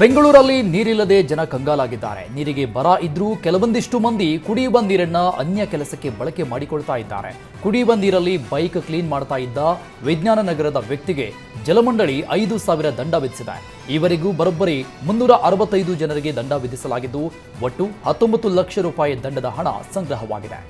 ಬೆಂಗಳೂರಲ್ಲಿ ನೀರಿಲ್ಲದೆ ಜನ ಕಂಗಾಲಾಗಿದ್ದಾರೆ. ನೀರಿಗೆ ಬರ ಇದ್ರೂ ಕೆಲವೊಂದಿಷ್ಟು ಮಂದಿ ಕುಡಿಯುವ ನೀರನ್ನ ಅನ್ಯ ಕೆಲಸಕ್ಕೆ ಬಳಕೆ ಮಾಡಿಕೊಳ್ತಾ ಇದ್ದಾರೆ. ಕುಡಿಯುವ ನೀರಲ್ಲಿ ಬೈಕ್ ಕ್ಲೀನ್ ಮಾಡ್ತಾ ಇದ್ದ ವಿಜ್ಞಾನ ನಗರದ ವ್ಯಕ್ತಿಗೆ ಜಲಮಂಡಳಿ ಐದು ಸಾವಿರ ದಂಡ ವಿಧಿಸಿದೆ. ಈವರೆಗೂ ಬರೋಬ್ಬರಿ ಮುನ್ನೂರ ಅರವತ್ತೈದು ಜನರಿಗೆ ದಂಡ ವಿಧಿಸಲಾಗಿದ್ದು, ಒಟ್ಟು ಹತ್ತೊಂಬತ್ತು ಲಕ್ಷ ರೂಪಾಯಿ ದಂಡದ ಹಣ ಸಂಗ್ರಹವಾಗಿದೆ.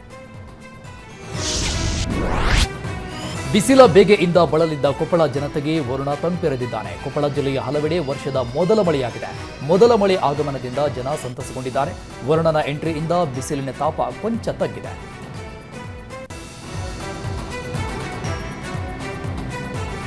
ಬಿಸಿಲ ಬೇಗೆಯಿಂದ ಬಳಲಿದ್ದ ಕೊಪ್ಪಳ ಜನತೆಗೆ ವರುಣ ತಂಪೆರೆದಿದ್ದಾನೆ. ಕೊಪ್ಪಳ ಜಿಲ್ಲೆಯ ಹಲವೆಡೆ ವರ್ಷದ ಮೊದಲ ಮಳೆಯಾಗಿದೆ. ಮೊದಲ ಮಳೆ ಆಗಮನದಿಂದ ಜನ ಸಂತಸಗೊಂಡಿದ್ದಾರೆ. ವರುಣನ ಎಂಟ್ರಿಯಿಂದ ಬಿಸಿಲಿನ ತಾಪ ಕೊಂಚ ತಗ್ಗಿದೆ.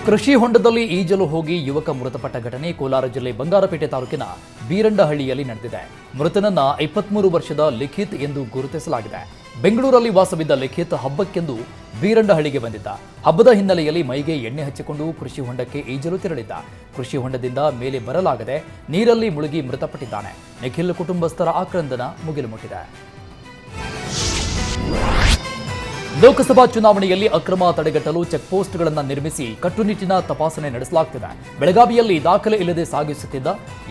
ಕೃಷಿ ಹೊಂಡದಲ್ಲಿ ಈಜಲು ಹೋಗಿ ಯುವಕ ಮೃತಪಟ್ಟ ಘಟನೆ ಕೋಲಾರ ಜಿಲ್ಲೆ ಬಂಗಾರಪೇಟೆ ತಾಲೂಕಿನ ಬೀರಂಡಹಳ್ಳಿಯಲ್ಲಿ ನಡೆದಿದೆ. ಮೃತನನ್ನ ಇಪ್ಪತ್ಮೂರು ವರ್ಷದ ಲಿಖಿತ್ ಎಂದು ಗುರುತಿಸಲಾಗಿದೆ. ಬೆಂಗಳೂರಲ್ಲಿ ವಾಸವಿದ್ದ ಲಿಖಿತ್ ಹಬ್ಬಕ್ಕೆಂದು ಬೀರಂಡಹಳ್ಳಿಗೆ ಬಂದಿದ್ದ. ಹಬ್ಬದ ಹಿನ್ನೆಲೆಯಲ್ಲಿ ಮೈಗೆ ಎಣ್ಣೆ ಹಚ್ಚಿಕೊಂಡು ಕೃಷಿ ಹೊಂಡಕ್ಕೆ ಈಜಲು ತೆರಳಿದ್ದ. ಕೃಷಿ ಹೊಂಡದಿಂದ ಮೇಲೆ ಬರಲಾಗದೆ ನೀರಲ್ಲಿ ಮುಳುಗಿ ಮೃತಪಟ್ಟಿದ್ದಾನೆ. ನಿಖಿಲ್ ಕುಟುಂಬಸ್ಥರ ಆಕ್ರಂದನ ಮುಗಿಲು ಮುಟ್ಟಿದೆ. ಲೋಕಸಭಾ ಚುನಾವಣೆಯಲ್ಲಿ ಅಕ್ರಮ ತಡೆಗಟ್ಟಲು ಚೆಕ್ ಪೋಸ್ಟ್ಗಳನ್ನು ನಿರ್ಮಿಸಿ ಕಟ್ಟುನಿಟ್ಟಿನ ತಪಾಸಣೆ ನಡೆಸಲಾಗುತ್ತಿದೆ ಬೆಳಗಾವಿಯಲ್ಲಿ ದಾಖಲೆ ಇಲ್ಲದೆ ಸಾಗಿಸುತ್ತಿದ್ದ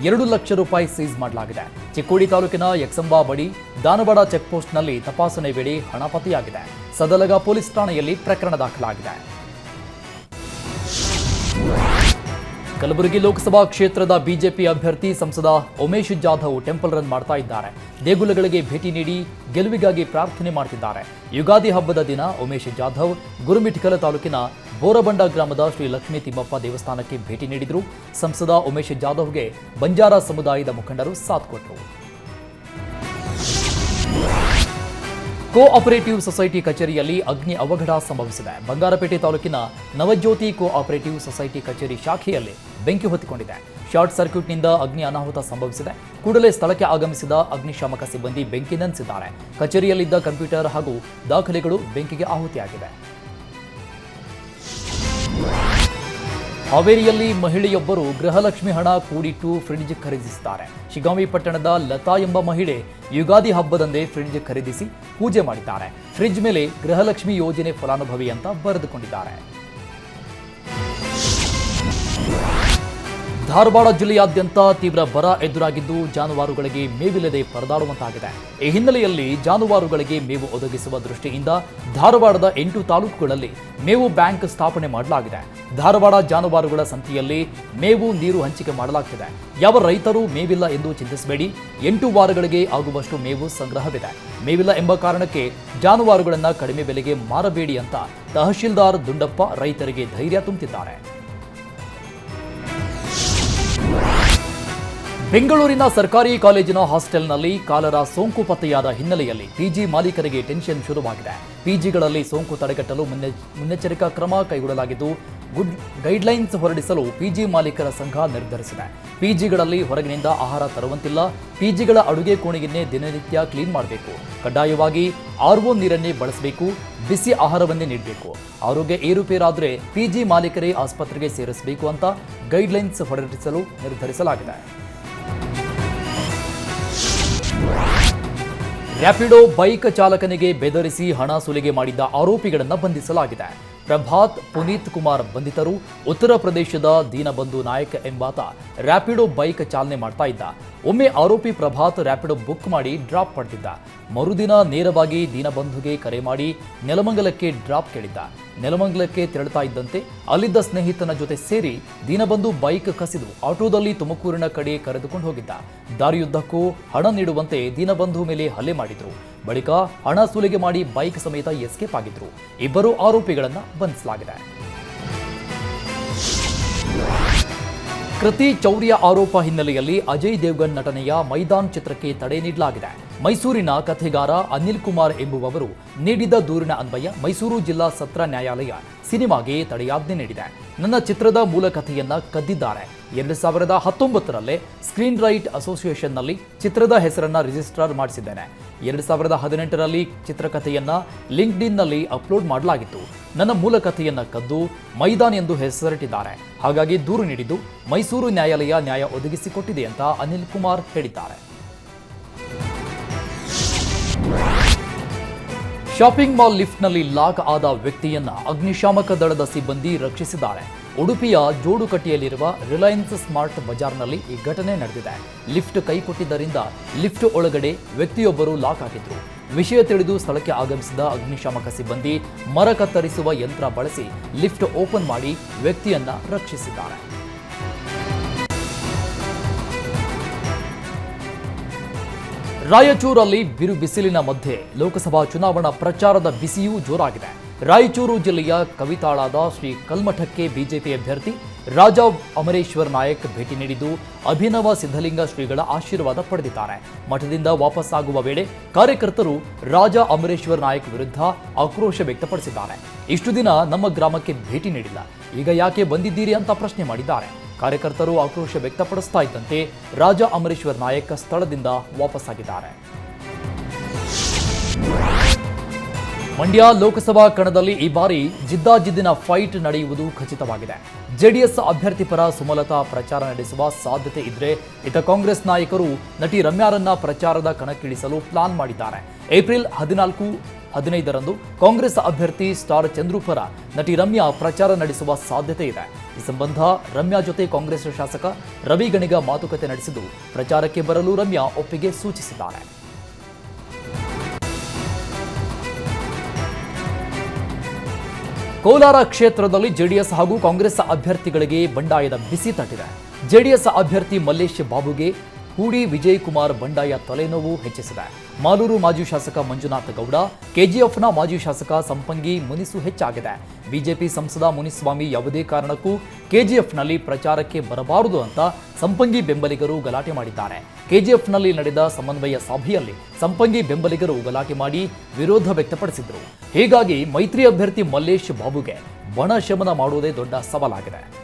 ಎರಡು ಲಕ್ಷ ರೂಪಾಯಿ ಸೀಸ್ ಮಾಡಲಾಗಿದೆ. ಚಿಕ್ಕೋಡಿ ತಾಲೂಕಿನ ಯಕ್ಸಂಬಾ ಬಳಿ ದಾನವಾಡ ಚೆಕ್ಪೋಸ್ಟ್ನಲ್ಲಿ ತಪಾಸಣೆ ವೇಳೆ ಹಣ ಪತ್ತೆಯಾಗಿದೆ. ಸದಲಗ ಪೊಲೀಸ್ ಠಾಣೆಯಲ್ಲಿ ಪ್ರಕರಣ ದಾಖಲಾಗಿದೆ. ಕಲಬುರಗಿ ಲೋಕಸಭಾ ಕ್ಷೇತ್ರದ ಬಿಜೆಪಿ ಅಭ್ಯರ್ಥಿ ಸಂಸದ ಉಮೇಶ್ ಜಾಧವ್ ಟೆಂಪಲ್ ರನ್ ಮಾಡ್ತಾ ಇದ್ದಾರೆ. ದೇಗುಲಗಳಿಗೆ ಭೇಟಿ ನೀಡಿ ಗೆಲುವಿಗಾಗಿ ಪ್ರಾರ್ಥನೆ ಮಾಡ್ತಿದ್ದಾರೆ. ಯುಗಾದಿ ಹಬ್ಬದ ದಿನ ಉಮೇಶ್ ಜಾಧವ್ ಗುರುಮಿಠಕಲ ತಾಲೂಕಿನ ಬೋರಬಂಡ ಗ್ರಾಮದ ಶ್ರೀ ಲಕ್ಷ್ಮೀ ತಿಮ್ಮಪ್ಪ ದೇವಸ್ಥಾನಕ್ಕೆ ಭೇಟಿ ನೀಡಿದರು. ಸಂಸದ ಉಮೇಶ್ ಜಾಧವ್ಗೆ ಬಂಜಾರ ಸಮುದಾಯದ ಮುಖಂಡರು ಸಾಥ್ ಕೊಟ್ಟರು. ಕೋ ಆಪರೇಟಿವ್ ಸೊಸೈಟಿ ಕಚೇರಿಯಲ್ಲಿ ಅಗ್ನಿ ಅವಘಡ ಸಂಭವಿಸಿದೆ. ಬಂಗಾರಪೇಟೆ ತಾಲೂಕಿನ ನವಜ್ಯೋತಿ ಕೋಆಪರೇಟಿವ್ ಸೊಸೈಟಿ ಕಚೇರಿ ಶಾಖೆಯಲ್ಲಿ ಬೆಂಕಿ ಹೊತ್ತಿಕೊಂಡಿದೆ. ಶಾರ್ಟ್ ಸರ್ಕ್ಯೂಟ್ನಿಂದ ಅಗ್ನಿ ಅನಾಹುತ ಸಂಭವಿಸಿದೆ. ಕೂಡಲೇ ಸ್ಥಳಕ್ಕೆ ಆಗಮಿಸಿದ ಅಗ್ನಿಶಾಮಕ ಸಿಬ್ಬಂದಿ ಬೆಂಕಿ ನಂದಿಸಿದ್ದಾರೆ. ಕಚೇರಿಯಲ್ಲಿದ್ದ ಕಂಪ್ಯೂಟರ್ ಹಾಗೂ ದಾಖಲೆಗಳು ಬೆಂಕಿಗೆ ಆಹುತಿಯಾಗಿವೆ. ಹಾವೇರಿಯಲ್ಲಿ ಮಹಿಳೆಯೊಬ್ಬರು ಗೃಹಲಕ್ಷ್ಮಿ ಹಣ ಕೂಡಿಟ್ಟು ಫ್ರಿಡ್ಜ್ ಖರೀದಿಸುತ್ತಾರೆ. ಶಿಗಾಮಿ ಪಟ್ಟಣದ ಲತಾ ಎಂಬ ಮಹಿಳೆ ಯುಗಾದಿ ಹಬ್ಬದಂದೇ ಫ್ರಿಡ್ಜ್ ಖರೀದಿಸಿ ಪೂಜೆ ಮಾಡಿದ್ದಾರೆ. ಫ್ರಿಡ್ಜ್ ಮೇಲೆ ಗೃಹಲಕ್ಷ್ಮಿ ಯೋಜನೆ ಫಲಾನುಭವಿ ಅಂತ ಬರೆದುಕೊಂಡಿದ್ದಾರೆ. ಧಾರವಾಡ ಜಿಲ್ಲೆಯಾದ್ಯಂತ ತೀವ್ರ ಬರ ಎದುರಾಗಿದ್ದು ಜಾನುವಾರುಗಳಿಗೆ ಮೇವಿಲ್ಲದೆ ಪರದಾಡುವಂತಾಗಿದೆ. ಈ ಹಿನ್ನೆಲೆಯಲ್ಲಿ ಜಾನುವಾರುಗಳಿಗೆ ಮೇವು ಒದಗಿಸುವ ದೃಷ್ಟಿಯಿಂದ ಧಾರವಾಡದ ಎಂಟು ತಾಲೂಕುಗಳಲ್ಲಿ ಮೇವು ಬ್ಯಾಂಕ್ ಸ್ಥಾಪನೆ ಮಾಡಲಾಗಿದೆ. ಧಾರವಾಡ ಜಾನುವಾರುಗಳ ಸಂತಿಯಲ್ಲಿ ಮೇವು ನೀರು ಹಂಚಿಕೆ ಮಾಡಲಾಗ್ತಿದೆ. ಯಾವ ರೈತರು ಮೇವಿಲ್ಲ ಎಂದು ಚಿಂತಿಸಬೇಡಿ. ಎಂಟು ವಾರಗಳಿಗೆ ಆಗುವಷ್ಟು ಮೇವು ಸಂಗ್ರಹವಿದೆ. ಮೇವಿಲ್ಲ ಎಂಬ ಕಾರಣಕ್ಕೆ ಜಾನುವಾರುಗಳನ್ನು ಕಡಿಮೆ ಬೆಲೆಗೆ ಮಾರಬೇಡಿ ಅಂತ ತಹಶೀಲ್ದಾರ್ ದುಂಡಪ್ಪ ರೈತರಿಗೆ ಧೈರ್ಯ ತುಂಬುತ್ತಿದ್ದಾರೆ ಬೆಂಗಳೂರಿನ ಸರ್ಕಾರಿ ಕಾಲೇಜಿನ ಹಾಸ್ಟೆಲ್ನಲ್ಲಿ ಕಾಲರ ಸೋಂಕು ಪತ್ತೆಯಾದ ಹಿನ್ನೆಲೆಯಲ್ಲಿ ಪಿಜಿ ಮಾಲೀಕರಿಗೆ ಟೆನ್ಷನ್ ಶುರುವಾಗಿದೆ. ಪಿಜಿಗಳಲ್ಲಿ ಸೋಂಕು ತಡೆಗಟ್ಟಲು ಮುನ್ನೆ, ಮುನ್ನೆಚ್ಚರಿಕಾ ಕ್ರಮ ಕೈಗೊಳ್ಳಲಾಗಿದ್ದು, ಗುಡ್, ಗೈಡ್ಲೈನ್ಸ್ ಹೊರಡಿಸಲು ಪಿಜಿ ಮಾಲೀಕರ ಸಂಘ ನಿರ್ಧರಿಸಿದೆ. ಪಿಜಿಗಳಲ್ಲಿ ಹೊರಗಿನಿಂದ ಆಹಾರ ತರುವಂತಿಲ್ಲ, ಪಿಜಿಗಳ ಅಡುಗೆ ಕೋಣೆಯನ್ನೇ ದಿನನಿತ್ಯ ಕ್ಲೀನ್ ಮಾಡಬೇಕು. ಕಡ್ಡಾಯವಾಗಿ ಆರ್ಒ ನೀರನ್ನೇ ಬಳಸಬೇಕು, ಬಿಸಿ ಆಹಾರವನ್ನೇ ನೀಡಬೇಕು. ಆರೋಗ್ಯ ಏರುಪೇರಾದರೆ ಪಿಜಿ ಮಾಲೀಕರೇ ಆಸ್ಪತ್ರೆಗೆ ಸೇರಿಸಬೇಕು ಅಂತ ಗೈಡ್ಲೈನ್ಸ್ ಹೊರಡಿಸಲು ನಿರ್ಧರಿಸಲಾಗಿದೆ. ರ್ಯಾಪಿಡೋ ಬೈಕ್ ಚಾಲಕನಿಗೆ ಬೆದರಿಸಿ ಹಣ ಸುಲಿಗೆ ಮಾಡಿದ್ದ ಆರೋಪಿಗಳನ್ನು ಬಂಧಿಸಲಾಗಿದೆ. ಪ್ರಭಾತ್ ಪುನೀತ್ ಕುಮಾರ್ ಬಂಧಿತರು, ಉತ್ತರ ಪ್ರದೇಶದ ದೀನಬಂಧು ನಾಯಕ್ ಎಂಬಾತ ರ್ಯಾಪಿಡೋ ಬೈಕ್ ಚಾಲನೆ ಮಾಡ್ತಾ ಇದ್ದ. ಒಮ್ಮೆ ಆರೋಪಿ ಪ್ರಭಾತ್ ರ್ಯಾಪಿಡೋ ಬುಕ್ ಮಾಡಿ ಡ್ರಾಪ್ ಪಡೆದಿದ್ದ. ಮರುದಿನ ನೇರವಾಗಿ ದೀನಬಂಧುಗೆ ಕರೆ ಮಾಡಿ ನೆಲಮಂಗಲಕ್ಕೆ ಡ್ರಾಪ್ ಕೇಳಿದ್ದ. ನೆಲಮಂಗಲಕ್ಕೆ ತೆರಳುತ್ತಾ ಇದ್ದಂತೆ ಅಲ್ಲಿದ್ದ ಸ್ನೇಹಿತನ ಜೊತೆ ಸೇರಿ ದೀನಬಂಧು ಬೈಕ್ ಕಸಿದು ಆಟೋದಲ್ಲಿ ತುಮಕೂರಿನ ಕಡೆ ಕರೆದುಕೊಂಡು ಹೋಗಿದ್ದ. ದಾರಿಯುದ್ದಕ್ಕೂ ಹಣ ನೀಡುವಂತೆ ದೀನಬಂಧು ಮೇಲೆ ಹಲ್ಲೆ ಮಾಡಿದ್ರು. ಬಳಿಕ ಹಣ ಸುಲಿಗೆ ಮಾಡಿ ಬೈಕ್ ಸಮೇತ ಎಸ್ಕೇಪ್ ಆಗಿದ್ರು. ಇಬ್ಬರು ಆರೋಪಿಗಳನ್ನು ಬಂಧಿಸಲಾಗಿದೆ. ಕೃತಿ ಚೌರ್ಯ ಆರೋಪ ಹಿನ್ನೆಲೆಯಲ್ಲಿ ಅಜಯ್ ದೇವ್ಗನ್ ನಟನೆಯ ಮೈದಾನ್ ಚಿತ್ರಕ್ಕೆ ತಡೆ ನೀಡಲಾಗಿದೆ. ಮೈಸೂರಿನ ಕಥೆಗಾರ ಅನಿಲ್ ಕುಮಾರ್ ಎಂಬುವವರು ನೀಡಿದ ದೂರಿನ ಅನ್ವಯ ಮೈಸೂರು ಜಿಲ್ಲಾ ಸತ್ರ ನ್ಯಾಯಾಲಯ ಸಿನಿಮಾಗೆ ತಡೆಯಾಜ್ಞೆ ನೀಡಿದೆ. ನನ್ನ ಚಿತ್ರದ ಮೂಲ ಕಥೆಯನ್ನ ಕದ್ದಿದ್ದಾರೆ. ಎರಡು ಸಾವಿರದ ಹತ್ತೊಂಬತ್ತರಲ್ಲೇ ಸ್ಕ್ರೀನ್ ರೈಟ್ ಅಸೋಸಿಯೇಷನ್ನಲ್ಲಿ ಚಿತ್ರದ ಹೆಸರನ್ನ ರಿಜಿಸ್ಟ್ರಾರ್ ಮಾಡಿಸಿದ್ದೇನೆ. ಎರಡು ಸಾವಿರದ ಹದಿನೆಂಟರಲ್ಲಿ ಚಿತ್ರಕಥೆಯನ್ನ ಲಿಂಕ್ಡ್ಇನ್ನಲ್ಲಿ ಅಪ್ಲೋಡ್ ಮಾಡಲಾಗಿತ್ತು. ನನ್ನ ಮೂಲ ಕಥೆಯನ್ನ ಕದ್ದು ಮೈದಾನ್ ಎಂದು ಹೆಸರಿಟ್ಟಿದ್ದಾರೆ. ಹಾಗಾಗಿ ದೂರು ನೀಡಿದ್ದು ಮೈಸೂರು ನ್ಯಾಯಾಲಯ ನ್ಯಾಯ ಒದಗಿಸಿಕೊಟ್ಟಿದೆ ಅಂತ ಅನಿಲ್ ಕುಮಾರ್ ಹೇಳಿದ್ದಾರೆ. ಶಾಪಿಂಗ್ ಮಾಲ್ ಲಿಫ್ಟ್ನಲ್ಲಿ ಲಾಕ್ ಆದ ವ್ಯಕ್ತಿಯನ್ನ ಅಗ್ನಿಶಾಮಕ ದಳದ ಸಿಬ್ಬಂದಿ ರಕ್ಷಿಸಿದ್ದಾರೆ. ಉಡುಪಿಯ ಜೋಡುಕಟ್ಟಿಯಲ್ಲಿರುವ ರಿಲಯನ್ಸ್ ಸ್ಮಾರ್ಟ್ ಬಜಾರ್ನಲ್ಲಿ ಈ ಘಟನೆ ನಡೆದಿದೆ. ಲಿಫ್ಟ್ ಕೈಕೊಟ್ಟಿದ್ದರಿಂದ ಲಿಫ್ಟ್ ಒಳಗಡೆ ವ್ಯಕ್ತಿಯೊಬ್ಬರು ಲಾಕ್ ಆಗಿದ್ರು. ವಿಷಯ ತಿಳಿದು ಸ್ಥಳಕ್ಕೆ ಆಗಮಿಸಿದ ಅಗ್ನಿಶಾಮಕ ಸಿಬ್ಬಂದಿ ಮರ ಕತ್ತರಿಸುವ ಯಂತ್ರ ಬಳಸಿ ಲಿಫ್ಟ್ ಓಪನ್ ಮಾಡಿ ವ್ಯಕ್ತಿಯನ್ನ ರಕ್ಷಿಸಿದ್ದಾರೆ. ರಾಯಚೂರಲ್ಲಿ ಬಿರು ಬಿಸಿಲಿನ ಮಧ್ಯೆ ಲೋಕಸಭಾ ಚುನಾವಣಾ ಪ್ರಚಾರದ ಬಿಸಿಯೂ ಜೋರಾಗಿದೆ. ರಾಯಚೂರು ಜಿಲ್ಲೆಯ ಕವಿತಾಳಾದ ಶ್ರೀ ಕಲ್ಮಠಕ್ಕೆ ಬಿಜೆಪಿ ಅಭ್ಯರ್ಥಿ ರಾಜಾ ಅಮರೇಶ್ವರ್ ನಾಯಕ್ ಭೇಟಿ ನೀಡಿದ್ದು ಅಭಿನವ ಸಿದ್ಧಲಿಂಗ ಶ್ರೀಗಳ ಆಶೀರ್ವಾದ ಪಡೆದಿದ್ದಾರೆ. ಮಠದಿಂದ ವಾಪಸ್ಸಾಗುವ ವೇಳೆ ಕಾರ್ಯಕರ್ತರು ರಾಜಾ ಅಮರೇಶ್ವರ್ ನಾಯಕ್ ವಿರುದ್ಧ ಆಕ್ರೋಶ ವ್ಯಕ್ತಪಡಿಸಿದ್ದಾರೆ. ಇಷ್ಟು ದಿನ ನಮ್ಮ ಗ್ರಾಮಕ್ಕೆ ಭೇಟಿ ನೀಡಿಲ್ಲ. ಈಗ ಯಾಕೆ ಬಂದಿದ್ದೀರಿ ಅಂತ ಪ್ರಶ್ನೆ ಮಾಡಿದ್ದಾರೆ. ಕಾರ್ಯಕರ್ತರು ಆಕ್ರೋಶ ವ್ಯಕ್ತಪಡಿಸ್ತಾ ಇದ್ದಂತೆ ರಾಜ ಅಮರೇಶ್ವರ್ ನಾಯಕ ಸ್ಥಳದಿಂದ ವಾಪಸ್ಸಾಗಿದ್ದಾರೆ. ಮಂಡ್ಯ ಲೋಕಸಭಾ ಕಣದಲ್ಲಿ ಈ ಬಾರಿ ಜಿದ್ದಾಜಿದ್ದಿನ ಫೈಟ್ ನಡೆಯುವುದು ಖಚಿತವಾಗಿದೆ. ಜೆಡಿಎಸ್ ಅಭ್ಯರ್ಥಿ ಪರ ಸುಮಲತಾ ಪ್ರಚಾರ ನಡೆಸುವ ಸಾಧ್ಯತೆ ಇದ್ರೆ ಇತ ಕಾಂಗ್ರೆಸ್ ನಾಯಕರು ನಟಿ ರಮ್ಯಾರನ್ನ ಪ್ರಚಾರದ ಕಣಕ್ಕಿಳಿಸಲು ಪ್ಲಾನ್ ಮಾಡಿದ್ದಾರೆ. ಏಪ್ರಿಲ್ ಹದಿನಾಲ್ಕು ಹದಿನೈದರಂದು ಕಾಂಗ್ರೆಸ್ ಅಭ್ಯರ್ಥಿ ಸ್ಟಾರ್ ಚಂದ್ರು ಪರ ನಟಿ ರಮ್ಯಾ ಪ್ರಚಾರ ನಡೆಸುವ ಸಾಧ್ಯತೆ ಇದೆ. ಈ ಸಂಬಂಧ ರಮ್ಯಾ ಜೊತೆ ಕಾಂಗ್ರೆಸ್ ಶಾಸಕ ರವಿ ಗಣಿಗ ಮಾತುಕತೆ ನಡೆಸಿದ್ದು ಪ್ರಚಾರಕ್ಕೆ ಬರಲು ರಮ್ಯಾ ಒಪ್ಪಿಗೆ ಸೂಚಿಸಿದ್ದಾರೆ. ಕೋಲಾರ ಕ್ಷೇತ್ರದಲ್ಲಿ ಜೆಡಿಎಸ್ ಹಾಗೂ ಕಾಂಗ್ರೆಸ್ ಅಭ್ಯರ್ಥಿಗಳಿಗೆ ಬಂಡಾಯದ ಬಿಸಿ ತಟ್ಟಿದೆ. ಜೆಡಿಎಸ್ ಅಭ್ಯರ್ಥಿ ಮಲ್ಲೇಶ್ ಬಾಬುಗೆ ಹೂಡಿ ವಿಜಯ್ ಕುಮಾರ್ ಬಂಡಾಯ ತಲೆನೋವು ಹೆಚ್ಚಿಸಿದೆ. ಮಾಲೂರು ಮಾಜಿ ಶಾಸಕ ಮಂಜುನಾಥ ಗೌಡ, ಕೆಜಿಎಫ್ನ ಮಾಜಿ ಶಾಸಕ ಸಂಪಂಗಿ ಮುನಿಸು ಹೆಚ್ಚಾಗಿದೆ. ಬಿಜೆಪಿ ಸಂಸದ ಮುನಿಸ್ವಾಮಿ ಯಾವುದೇ ಕಾರಣಕ್ಕೂ ಕೆಜಿಎಫ್ನಲ್ಲಿ ಪ್ರಚಾರಕ್ಕೆ ಬರಬಾರದು ಅಂತ ಸಂಪಂಗಿ ಬೆಂಬಲಿಗರು ಗಲಾಟೆ ಮಾಡಿದ್ದಾರೆ. ಕೆಜಿಎಫ್ನಲ್ಲಿ ನಡೆದ ಸಮನ್ವಯ ಸಭೆಯಲ್ಲಿ ಸಂಪಂಗಿ ಬೆಂಬಲಿಗರು ಗಲಾಟೆ ಮಾಡಿ ವಿರೋಧ ವ್ಯಕ್ತಪಡಿಸಿದರು. ಹೀಗಾಗಿ ಮೈತ್ರಿ ಅಭ್ಯರ್ಥಿ ಮಲ್ಲೇಶ್ ಬಾಬುಗೆ ಬಣ ಶಮನ ಮಾಡುವುದೇ ದೊಡ್ಡ ಸವಾಲಾಗಿದೆ.